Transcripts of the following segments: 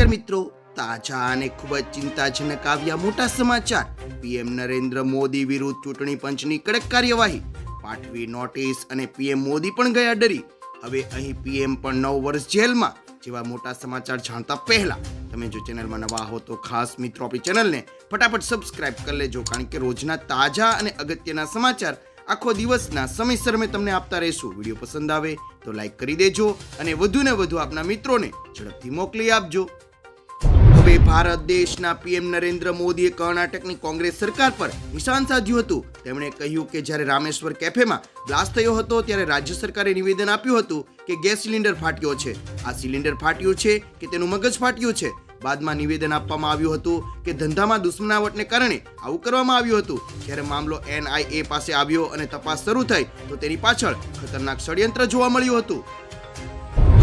નમસ્કાર મિત્રો. તાજા અને ખૂબ જ ચિંતાજનક આવ્યા મોટા સમાચાર. પીએમ નરેન્દ્ર મોદી વિરુદ્ધ ચૂંટણી પંચની કડક કાર્યવાહી. પાઠવી નોટિસ અને પીએમ મોદી પણ ગયા ડરી. હવે અહીં પીએમ પણ નવ વર્ષ જેલમાં, જેવા મોટા સમાચાર જાણતા પહેલા. તમે જો ચેનલમાં નવા હો તો ખાસ મિત્રો આપણી ચેનલને ફટાફટ સબસ્ક્રાઇબ કરી લેજો, કારણ કે રોજના તાજા અને અગત્યના સમાચાર આખો દિવસના સમયસર મેં તમને આપતા રહીશું. વીડિયો પસંદ આવે તો લાઈક કરી દેજો અને વધુ ને વધુ આપના મિત્રોને ઝડપથી મોકલી આપજો. ભારત દેશના પીએમ નરેન્દ્ર મોદીએ કર્ણાટકની કોંગ્રેસ સરકાર પર નિશાન સાધ્યું હતું. તેમણે કહ્યું કે જ્યારે રામેશ્વર કેફેમાં બ્લાસ્ટ થયો હતો, ત્યારે રાજ્ય સરકારે નિવેદન આપ્યું હતું કે ગેસ સિલિન્ડર ફાટ્યો છે. આ સિલિન્ડર ફાટ્યું છે કે તેનું મગજ ફાટ્યું છે? બાદમાં નિવેદન આપવામાં આવ્યું હતું કે ધંધામાં દુશ્મનાવટને કારણે આવું કરવામાં આવ્યું હતું. જ્યારે મામલો એનઆઈએ પાસે આવ્યો અને તપાસ શરૂ થઈ, તો તેની પાછળ ખતરનાક ષડયંત્ર જોવા મળ્યું હતું.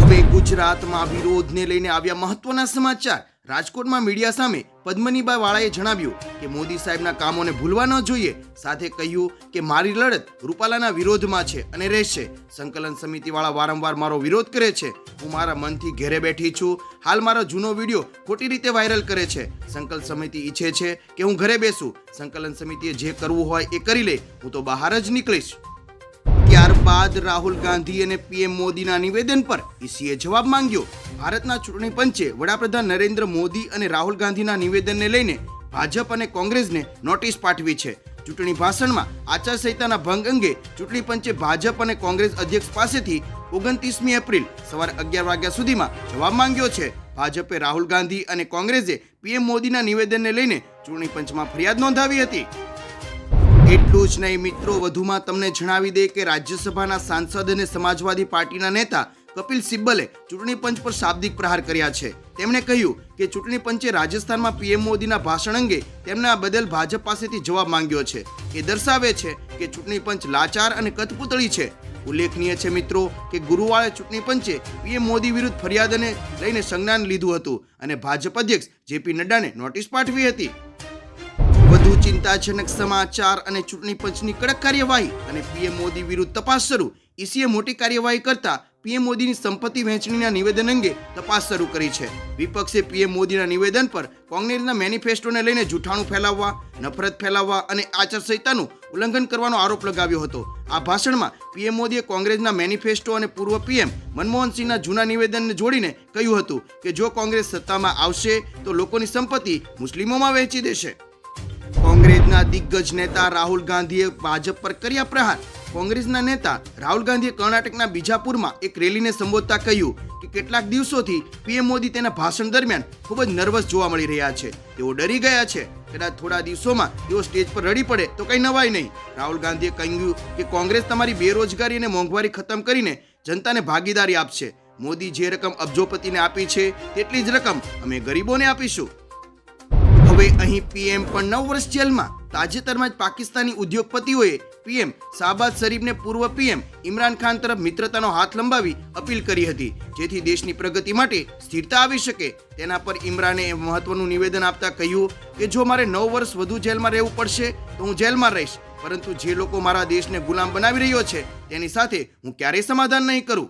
હવે ગુજરાતમાં વિરોધને લઈને આવ્યા મહત્વના સમાચાર. રાજકોટમાં મીડિયા સામે પદ્મનીબા વાળાએ જણાવ્યું કે મોદી સાહેબના કામોને ભૂલવા ન જોઈએ, સાથે કહ્યું કે મારી લડત રૂપાલાના વિરોધમાં છે અને રહેશે. સંકલન સમિતિવાળા વારંવાર મારો વિરોધ કરે છે. હું મારા મનથી ઘેરે બેઠી છું. હાલ મારો જૂનો વીડિયો ખોટી રીતે વાયરલ કરે છે. સંકલન સમિતિ ઈચ્છે છે કે હું ઘરે બેસું. સંકલન સમિતિએ જે કરવું હોય એ કરી લે. હું તો બહાર જ નીકળીશ. ત્યારબાદ રાહુલ ગાંધી અને પીએમ મોદીના નિવેદન પર ઈસીએ જવાબ માંગ્યો. ભારતના ચૂંટણી પંચે વડાપ્રધાન નરેન્દ્ર મોદી અને રાહુલ ગાંધીના નિવેદનને લઈને ભાજપ અને કોંગ્રેસને નોટિસ પાઠવી છે. ચૂંટણી ભાષણમાં આચારસંહિતાના ભંગ અંગે ચૂંટણી પંચે ભાજપ અને કોંગ્રેસ અધ્યક્ષ પાસેથી ઓગણત્રીસમી એપ્રિલ સવારે અગિયાર વાગ્યા સુધીમાં જવાબ માંગ્યો છે. ભાજપે રાહુલ ગાંધી અને કોંગ્રેસે પીએમ મોદીના નિવેદનને લઈને ચૂંટણી પંચમાં ફરિયાદ નોંધાવી હતી. એટલું જ નહીં, મિત્રો. વધુમાં તમને જણાવી દે કે રાજ્યસભાના સાંસદ અને સમાજવાદી પાર્ટીના નેતા કપિલ સિબ્બલે ચૂંટણી પંચ પર શાબ્દિક પ્રહાર કર્યા છે. તેમણે કહ્યું કે ચૂંટણી પંચે રાજસ્થાનમાં પીએમ મોદીના ભાષણ અંગે તેમના બદલ ભાજપ પાસેથી જવાબ માંગ્યો છે. એ દર્શાવે છે કે ચૂંટણી પંચ લાચાર અને કઠપૂતળી છે. ઉલ્લેખનીય છે, મિત્રો, કે ગુરુવારે ચૂંટણી પંચે પીએમ મોદી વિરુદ્ધ ફરિયાદને લઈને સંજ્ઞાન લીધું હતું અને ભાજપ અધ્યક્ષ જેપી નડ્ડાને નોટિસ પાઠવી હતી. વધુ ચિંતાજનક સમાચાર અને ચૂંટણી પંચની કડક કાર્યવાહી અને પીએમ મોદી વિરુદ્ધ તપાસ શરૂ. ઈસીએ મોટી કાર્યવાહી કરતા પીએમ મોદીની સંપત્તિ વહેંચણીના નિવેદન અંગે તપાસ શરૂ કરી છે. વિપક્ષે પીએમ મોદીના નિવેદન પર કોંગ્રેસના મેનિફેસ્ટોને લઈને જૂઠાણું ફેલાવવા, નફરત ફેલાવવા અને આચારસંહિતાનું ઉલ્લંઘન કરવાનો આરોપ લગાવ્યો હતો. આ ભાષણમાં પીએમ મોદીએ કોંગ્રેસના મેનિફેસ્ટો અને પૂર્વ પીએમ મનમોહનસિંહના જૂના નિવેદનને જોડીને કહ્યું હતું કે જો કોંગ્રેસ સત્તામાં આવશે, તો લોકોની સંપત્તિ મુસ્લિમોમાં વહેંચી દેશે. કોંગ્રેસના દિગ્ગજ નેતા રાહુલ ગાંધીએ ભાજપ પર કર્યા પ્રહાર. કોંગ્રેસના નેતા રાહુલ ગાંધીએ કર્ણાટકના બીજાપુરમાં એક રેલીને સંબોધતા કહ્યું કે કેટલાક દિવસોથી પીએમ મોદી તેના ભાષણ દરમિયાન ખૂબ જ નર્વસ જોવા મળી રહ્યા છે. તેઓ ડરી ગયા છે. કદાચ થોડા દિવસોમાં તેઓ સ્ટેજ પર રડી પડે તો કંઈ નવાય નહીં. રાહુલ ગાંધીએ કહ્યું કે કોંગ્રેસ તમારી બેરોજગારી અને મોંઘવારી ખતમ કરીને જનતાને ભાગીદારી આપશે. મોદી જે રકમ અબજોપતિને આપી છે તેટલી જ રકમ અમે ગરીબોને આપીશું. હવે અહીં પીએમ પણ નવ વર્ષ જેલમાં. તાજેતરમાં જ પાકિસ્તાની ઉદ્યોગપતિઓએ પીએમ શાહબાદ શરીફને પૂર્વ પીએમ ઇમરાન ખાન તરફ મિત્રતાનો હાથ લંબાવી અપીલ કરી હતી, જેથી દેશની પ્રગતિ માટે સ્થિરતા આવી શકે. તેના પર ઇમરાને મહત્વનું નિવેદન આપતા કહ્યું કે, જો મારે નવ વર્ષ વધુ જેલમાં રહેવું પડશે, તો હું જેલમાં રહીશ. પરંતુ જે લોકો મારા દેશને ગુલામ બનાવી રહ્યો છે, તેની સાથે હું ક્યારેય સમાધાન નહીં કરું.